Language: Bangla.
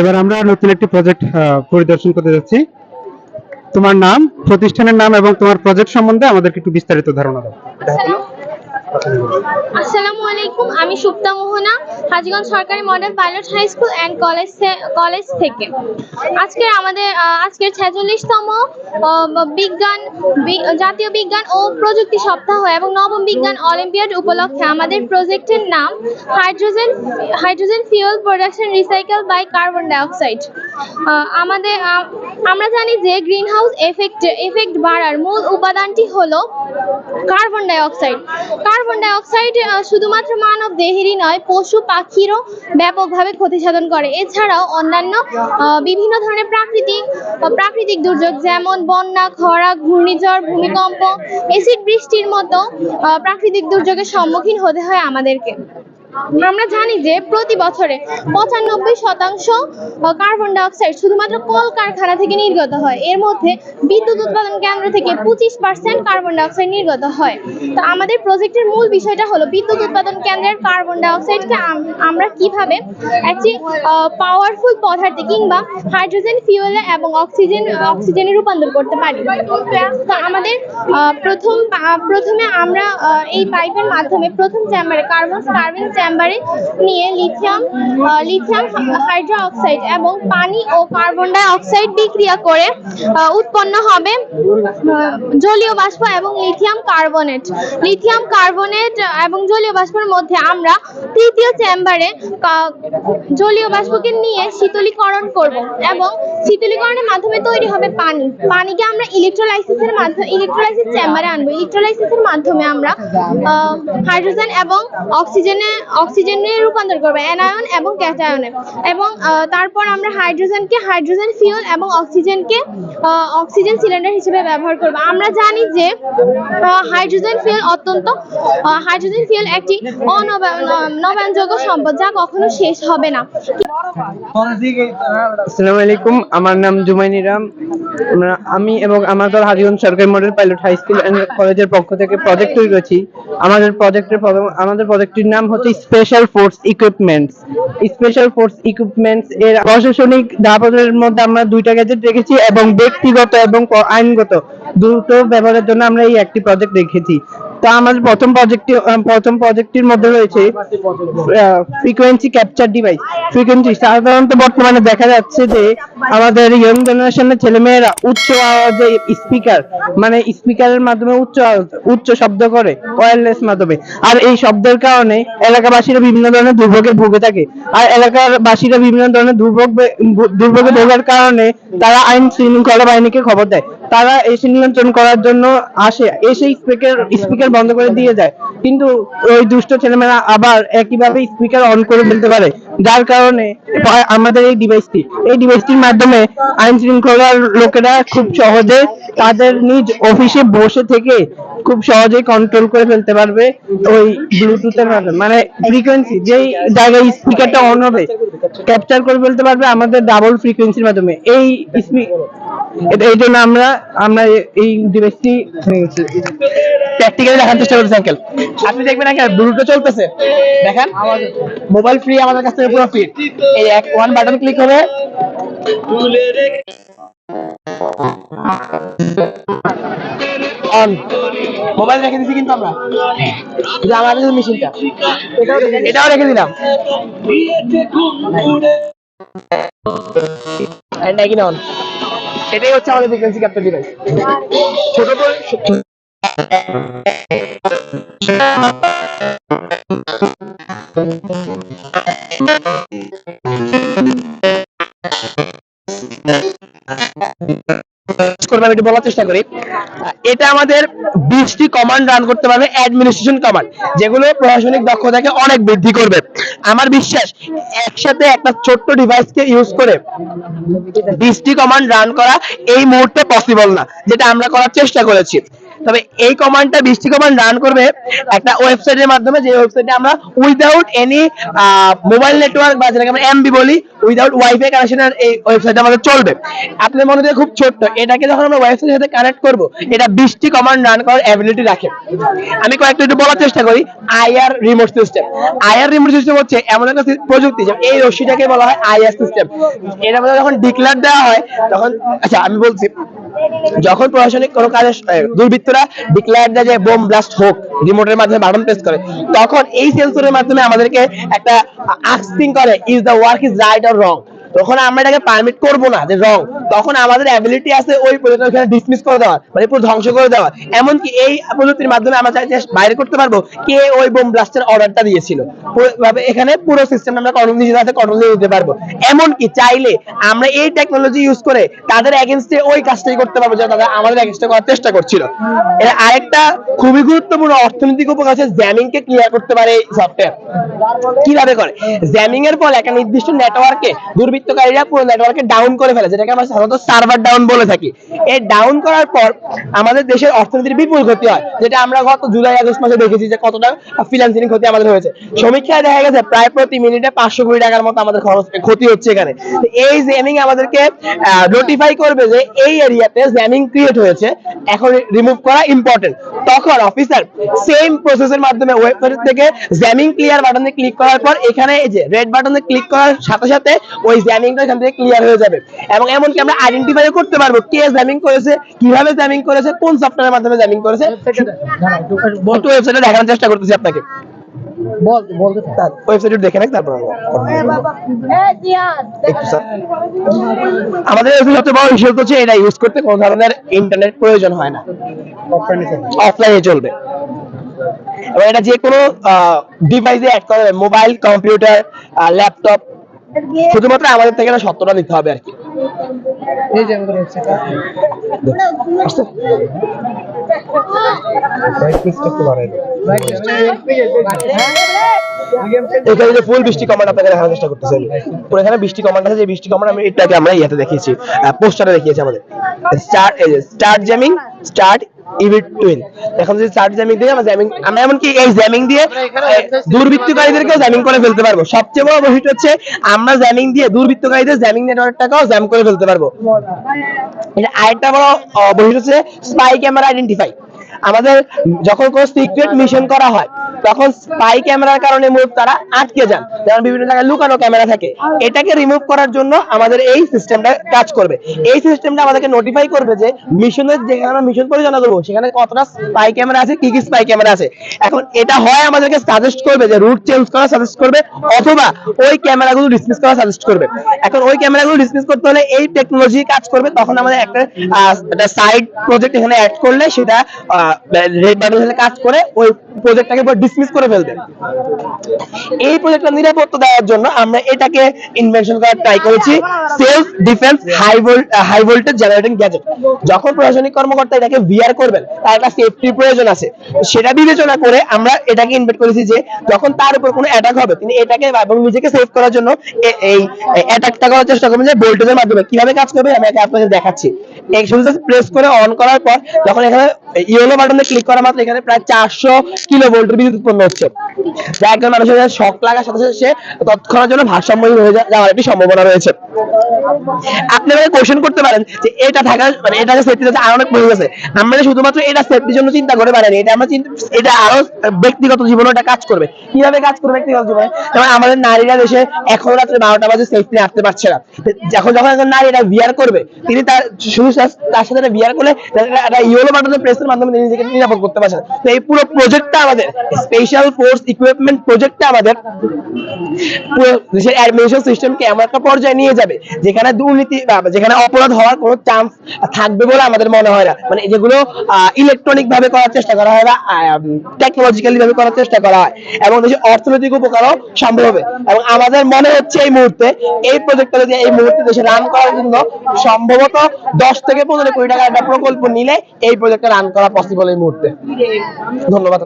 এবার আমরা নতুন একটি প্রজেক্ট পরিদর্শন করতে যাচ্ছি। তোমার নাম, প্রতিষ্ঠানের নাম এবং তোমার প্রজেক্ট সম্বন্ধে আমাদেরকে একটু বিস্তারিত ধারণা দাও। আসসালামু আলাইকুম, আমি সুপ্তা মোহনা, হাজীগঞ্জ সরকারি model pilot high school and college college থেকে। আজকের আমাদের আজকের ছেচল্লিশতম বিজ্ঞান জাতীয় বিজ্ঞান ও প্রযুক্তি সপ্তাহ এবং নবম বিজ্ঞান অলিম্পিয়াড উপলক্ষে আমাদের প্রজেক্টের নাম hydrogen hydrogen fuel production recycle by carbon dioxide আমাদের আমরা জানি যে গ্রিন হাউস এফেক্ট এফেক্ট বাড়ার মূল উপাদানটি হলো carbon dioxide carbon dioxide ah, শুধুমাত্র মানব দেহেরই নয় পশু পাখিরও ব্যাপকভাবে ক্ষতি সাধন করে। এছাড়াও অন্যান্য বিভিন্ন ধরনের প্রাকৃতিক প্রাকৃতিক দুর্যোগ যেমন বন্যা খরা ঘূর্ণিঝড় ভূমিকম্প এসিড বৃষ্টির মতো প্রাকৃতিক দুর্যোগের সম্মুখীন হতে হয় আমাদেরকে। আমরা জানি যে প্রতি বছরে পঁচানব্বই শতাংশ কার্বন ডাইঅক্সাইড শুধুমাত্র কলকারখানা থেকে নির্গত হয়। এর মধ্যে বিদ্যুৎ উৎপাদন কেন্দ্র থেকে পঁচিশ পার্সেন্ট কার্বন ডাইঅক্সাইড নির্গত হয়। তো আমাদের প্রজেক্টের মূল বিষয়টা হলো বিদ্যুৎ উৎপাদন কেন্দ্রের কার্বন ডাইঅক্সাইডকে আমরা কীভাবে একটি পাওয়ারফুল পদার্থে কিংবা হাইড্রোজেন ফুয়েলে এবং অক্সিজেন অক্সিজেনে রূপান্তর করতে পারি। তো আমাদের প্রথম প্রথমে আমরা এই পাইপের মাধ্যমে প্রথম চেম্বারে কার্বন কার্বন চেম্বারে নিয়ে লিথিয়াম লিথিয়াম হাইড্রো অক্সাইড এবং পানি ও কার্বন ডাই অক্সাইড বিক্রিয়া করে উৎপন্ন হবে জলীয় বাষ্প এবং লিথিয়াম কার্বনেট লিথিয়াম কার্বনেট এবং জলীয় বাষ্পের মধ্যে আমরা তৃতীয় চেম্বারে জলীয় বাষ্পকে নিয়ে শীতলীকরণ করব এবং শীতলীকরণের মাধ্যমে তৈরি হবে পানি। পানিকে আমরা ইলেকট্রোলাইসিসের মাধ্যমে ইলেকট্রোলাইসিস চেম্বারে আনব। ইলেকট্রোলাইসিসের মাধ্যমে আমরা হাইড্রোজেন এবং অক্সিজেনে অক্সিজেনে রূপান্তর করব অ্যানায়ন এবং ক্যাটায়নে এবং তারপর আমরা হাইড্রোজেনকে হাইড্রোজেন ফিউল এবং অক্সিজেনকে অক্সিজেন সিলিন্ডার হিসেবে ব্যবহার করব। আমরা জানি যে হাইড্রোজেন ফিউল অত্যন্ত হাইড্রোজেন ফিউল একটি অনবায়নযোগ্য সম্পদ যা কখনো শেষ হবে না। আসসালামু আলাইকুম, আমার নাম জুমাইনিরাম আমরা- আমি এবং আমার দল হাজিগঞ্জ সরকারি model pilot high school and কলেজের পক্ষ থেকে প্রজেক্ট তৈরি করেছি। আমাদের প্রজেক্টের আমাদের প্রজেক্টটির নাম হচ্ছে special force equipments special force equipments এর প্রশাসনিক দাপটের মধ্যে আমরা দুইটা গ্যাজেট রেখেছি এবং ব্যক্তিগত এবং আইনগত। দুটো ব্যবহারের জন্য আমরা এই একটি প্রজেক্ট রেখেছি। তো আমাদের প্রথম প্রজেক্টটি প্রথম প্রজেক্টটির মধ্যে রয়েছে ফ্রিকোয়েন্সি ক্যাপচার ডিভাইস ফ্রিকোয়েন্সি সাধারণত বর্তমানে দেখা যাচ্ছে যে আমাদের ইয়ং জেনারেশনের ছেলেমেয়েরা উচ্চ আওয়াজে স্পিকার মানে স্পিকারের মাধ্যমে উচ্চ উচ্চ শব্দ করে ওয়্যারলেস মাধ্যমে। আর এই শব্দের কারণে এলাকাবাসীরা বিভিন্ন ধরনের দুর্ভোগে ভুগে থাকে। আর এলাকার বাসীরা বিভিন্ন ধরনের দুর্ভোগ, দুর্ভোগে ভোগার কারণে তারা আইন শৃঙ্খলা বাহিনীকে খবর দেয়। তারা এসে নিয়ন্ত্রণ করার জন্য আসে এসে স্পিকার স্পিকার বন্ধ করে দিয়ে যায়। কিন্তু ওই দুষ্ট ছেলেমেয়েরা আবার একইভাবে স্পিকার অন করে ফেলতে পারে। যার কারণে আমাদের এই ডিভাইসটি এই ডিভাইসটির মাধ্যমে আইন শৃঙ্খলার লোকেরা খুব সহজে তাদের নিজ অফিসে বসে থেকে খুব সহজেই কন্ট্রোল করে ফেলতে পারবে ওই ব্লুটুথের মাধ্যমে। মানে ফ্রিকোয়েন্সি যেই জায়গায় স্পিকারটা অন হবে ক্যাপচার করে ফেলতে পারবে আমাদের ডাবল ফ্রিকোয়েন্সির মাধ্যমে। এই এই জন্য আমরা আমরা এই ডিভাইসটি প্র্যাকটিক্যালি দেখার চেষ্টা করছি আঙ্কেল আপনি দেখবেন আঙ্কেল ব্লুটুথ চলতেছে। দেখেন মোবাইল ফ্রি আমাদের কাছ থেকে পুরো ফ্রি এই এক ওয়ান বাটন ক্লিক হবে। অন মোবাইল রেখে দিছি কিন্তু আমরা। যে আমাদের মেশিনটা এটাও রেখে- দিলাম। on. এটাই হচ্ছে আমাদের ফ্রিকোয়েন্সি ক্যাপচার ডিভাইস ছোট আমি একটু বলার চেষ্টা করি। এটা আমাদের বিশটি কমান্ড রান করতে পারবে অ্যাডমিনিস্ট্রেশন কমান্ড যেগুলো প্রশাসনিক দক্ষতাকে অনেক বৃদ্ধি করবে। আমার বিশ্বাস, একসাথে একটা ছোট্ট ডিভাইসকে ইউজ করে বিশটি কমান্ড রান করা এই মুহূর্তে পসিবল না, যেটা আমরা করার চেষ্টা করেছি। তবে এই কমান্ডটা বৃষ্টি কমান্ড রান করবে একটা ওয়েবসাইটের মাধ্যমে, যে ওয়েবসাইটে আমরা উইদাউট এনি মোবাইল নেটওয়ার্ক বা যেটাকে আমরা এমবি বলি উইদাউট ওয়াইফাই কানেকশনের এই ওয়েবসাইট আমাদের চলবে। আপনার মনে দিয়ে খুব ছোট্ট, এটাকে যখন আমরা ওয়েবসাইটের সাথে কানেক্ট করব, এটা বৃষ্টি কমান্ড রান করার অ্যাবিলিটি রাখে। আমি কয়েকটা একটু বলার চেষ্টা করি IR remote system IR remote system হচ্ছে এমন একটা প্রযুক্তি যে এই রশ্মিটাকে বলা হয় আইআর সিস্টেম এটার মধ্যে যখন ডিক্লার দেওয়া হয়, তখন আচ্ছা আমি বলছি যখন প্রশাসনিক কোনো কাজে দুর্বৃত্তরা ডিক্লেয়ার দেয় যে বোম ব্লাস্ট হোক রিমোটের মাধ্যমে বাটন প্রেস করে, তখন এই সেন্সরের মাধ্যমে আমাদেরকে একটা আস্কিং করে is the work is right or wrong তখন আমরা এটাকে পারমিট করব না, যে রং। তখন আমাদের অ্যাবিলিটি আছে ওই প্রজেক্টটা ওখানে ডিসমিস করে দেওয়ার মানে পুরো ধ্বংস করে দেওয়ার। এমনকি এই প্রযুক্তির মাধ্যমে আমরা চাইতে বাইরে করতে পারব, কে ওই বোম ব্লাস্টের অর্ডারটা দিয়েছিল। ভাবে এখানে পুরো সিস্টেম আমরা কন্ট্রোল নিজের হাতে কন্ট্রোল নিয়ে নিতে পারব। এমনকি চাইলে আমরা এই টেকনোলজি ইউজ করে তাদের এগেনস্টে ওই কাজটাই করতে পারব, যেটা তারা আমাদের এগেনস্টে করার চেষ্টা করছিল। এর আরেকটা খুবই গুরুত্বপূর্ণ অর্থনৈতিক উপকার হচ্ছে জ্যামিং কে ক্লিয়ার করতে পারে এই সফটওয়্যার কীভাবে করে? জ্যামিং এর ফলে একটা নির্দিষ্ট নেটওয়ার্কে দুর্বৃত্তকারীরা পুরো নেটওয়ার্কে ডাউন করে ফেলে যেটাকে আমরা সাধারণত সার্ভার ডাউন বলে থাকি। এই ডাউন করার পর আমাদের দেশের অর্থনীতির বিপুল ক্ষতি হয়। যেটা আমরা গত জুলাই, আগস্ট মাসে দেখেছি যে কতটা ফিনান্সিং ক্ষতি আমাদের হয়েছে। সমীক্ষায় দেখা গেছে প্রায় প্রতি মিনিটে পাঁচশো কোটি টাকার মতো আমাদের খরচ, ক্ষতি হচ্ছে এখানে। এই জ্যামিং আমাদেরকে নোটিফাই করবে যে এই এরিয়াতে জ্যামিং ক্রিয়েট হয়েছে। এখন রিমুভ করা ইম্পর্টেন্ট তখন অফিসার সেম প্রসেসের মাধ্যমে ওয়েবসাইট থেকে জ্যামিং ক্লিয়ার বাটনে ক্লিক করার পর এখানে এই যে রেড বাটনে ক্লিক করার সাথে সাথে ওই জ্যামিংটা এখান থেকে ক্লিয়ার হয়ে যাবে। এবং এমনকি আমরা আইডেন্টিফাই করতে পারব কে জ্যামিং করেছে কীভাবে জ্যামিং করেছে কোন সফটওয়্যারের মাধ্যমে জ্যামিং করেছে। একটু ওয়েবসাইটে দেখানোর চেষ্টা করতেছি আপনাকে। ওয়েবসাইটে দেখে তারপর। আমাদের সবচেয়ে বড় হচ্ছে এটা ইউজ করতে কোনো ধরনের ইন্টারনেট প্রয়োজন হয় না। অফলাইনে চলবে। এবং এটা যে কোনো ডিভাইসে অ্যাড করা মোবাইল কম্পিউটার ল্যাপটপ শুধুমাত্র আমাদের থেকে এটা সত্যটা নিতে হবে আর কি। এখানে যে ফুল বৃষ্টি কমান্ড আপনাকে দেখানোর চেষ্টা করতেছি আমি। পুরো এখানে বৃষ্টি কমান্ড আছে যে বৃষ্টি কমান্ড আমি এটাকে আমরা ইয়াতে দেখিয়েছি পোস্টারে দেখিয়েছি আমাদের। যে স্টার্ট জ্যামিং স্টার্ট জ্যামিং এমনকি এই জ্যামিং দিয়ে জ্যামিং করে ফেলতে পারব। সবচেয়ে বড় হচ্ছে, আমরা জ্যামিং দিয়ে দুর্বৃত্তকারীদের জ্যামিং জ্যাম করে ফেলতে পারব। আরেকটা বড় বৈশিষ্ট্য হচ্ছে স্পাই ক্যামেরা আইডেন্টিফাই আমাদের যখন কোনো সিক্রেট মিশন করা হয়, তখন স্পাই ক্যামেরার কারণে মুভ তারা আটকে যান। যেমন বিভিন্ন জায়গায় লুকানো ক্যামেরা থাকে। এটাকে রিমুভ করার জন্য আমাদের এই সিস্টেমটা কাজ করবে। এই সিস্টেমটা আমাদেরকে নোটিফাই করবে যে মিশনের যেখানে আমরা মিশন পরিচালনা করব, সেখানে কতটা স্পাই ক্যামেরা আছে, কি কি স্পাই ক্যামেরা আছে। এখন এটা হয় আমাদেরকে সাজেস্ট করবে যে রুট চেঞ্জ করা সাজেস্ট করবে, অথবা ওই ক্যামেরাগুলো ডিসমিস করা সাজেস্ট করবে। এখন ওই ক্যামেরাগুলো ডিসমিস করতে হলে এই টেকনোলজি কাজ করবে, তখন আমাদের একটা সাইড প্রজেক্ট এখানে অ্যাড করলে সেটা রেড কাজ করে ওই প্রজেক্টটাকে ডিসমিস করে ফেলবে। এই প্রজেক্টটা নিরাপত্তা দেওয়ার জন্য আমরা এটাকে ইনভেনশন করার ট্রাই করেছি। Self defence high volt high voltage generating gadget যখন প্রশাসনিক কর্মকর্তা এটাকে ভিআর করবেন, তার একটা সেফটির প্রয়োজন আছে। সেটা বিবেচনা করে আমরা এটাকে ইনভেট করেছি যে, যখন তার উপর কোনো অ্যাটাক হবে, তিনি এটাকে এবং নিজেকে সেভ করার জন্য এই অ্যাটাকটা করার চেষ্টা করবেন যে ভোল্টেজের মাধ্যমে। কীভাবে কাজ করবে আমি আপনাদের দেখাচ্ছি। এই প্রেস করে অন করার পর, যখন এখানে ইয়েলো বাটনে ক্লিক করা মাত্র এখানে প্রায় চারশো কিলো ভোল্টের বিদ্যুৎ উৎপন্ন হচ্ছে। যা একজন মানুষের শক লাগার সাথে সাথে সে তৎক্ষণাৎ জন্য ভারসাম্যহীন হয়ে যাওয়ার একটি সম্ভাবনা রয়েছে। আপনি আমাকে কোশ্চেন করতে পারেন যে এটা থাকা মানে এটাকে সেফটি আছে আর অনেক পড়ে গেছে আমরা শুধুমাত্র এটা সেফটির জন্য চিন্তা করে পারেনি। এটা আমরা চিন্তা এটা আরও ব্যক্তিগত জীবনে এটা কাজ করবে। কীভাবে কাজ করবে ব্যক্তিগত জীবনে? যেমন আমাদের নারীরা দেশে এখন রাত্রে বারোটা বাজে সেফটি আসতে পারছে না। যখন যখন একজন নারী এটা বিয়ার করবে, তিনি তার শুধু তার- সাথে এটা বিয়ার করলে একটা ইয়েলো বাটনের প্রেসের মাধ্যমে তিনি নিজেকে নিরাপদ করতে পারছেন তো এই পুরো প্রজেক্টটা আমাদের স্পেশাল ফোর্স ইকুইপমেন্ট প্রজেক্টটা আমাদের, পুরো দেশের অ্যাডমিনিস্ট্রেশন সিস্টেমকে এমন একটা পর্যায়ে নিয়ে যাবে, যেখানে দুর্নীতি যেখানে অপরাধ হওয়ার কোনো চান্স থাকবে বলে আমাদের মনে হয় না। মানে যেগুলো ইলেকট্রনিক ভাবে করার চেষ্টা করা হয় বা টেকনোলজিক্যালি ভাবে করার চেষ্টা করা হয়, এবং দেশের অর্থনৈতিক উপকারও সম্ভব হবে। এবং আমাদের মনে হচ্ছে এই মুহূর্তে, এই প্রজেক্টটা যদি এই মুহূর্তে দেশে রান করার জন্য সম্ভবত দশ থেকে পনেরো কোটি টাকার একটা প্রকল্প নিলে এই প্রজেক্টটা রান করা পসিবল এই মুহূর্তে ধন্যবাদ।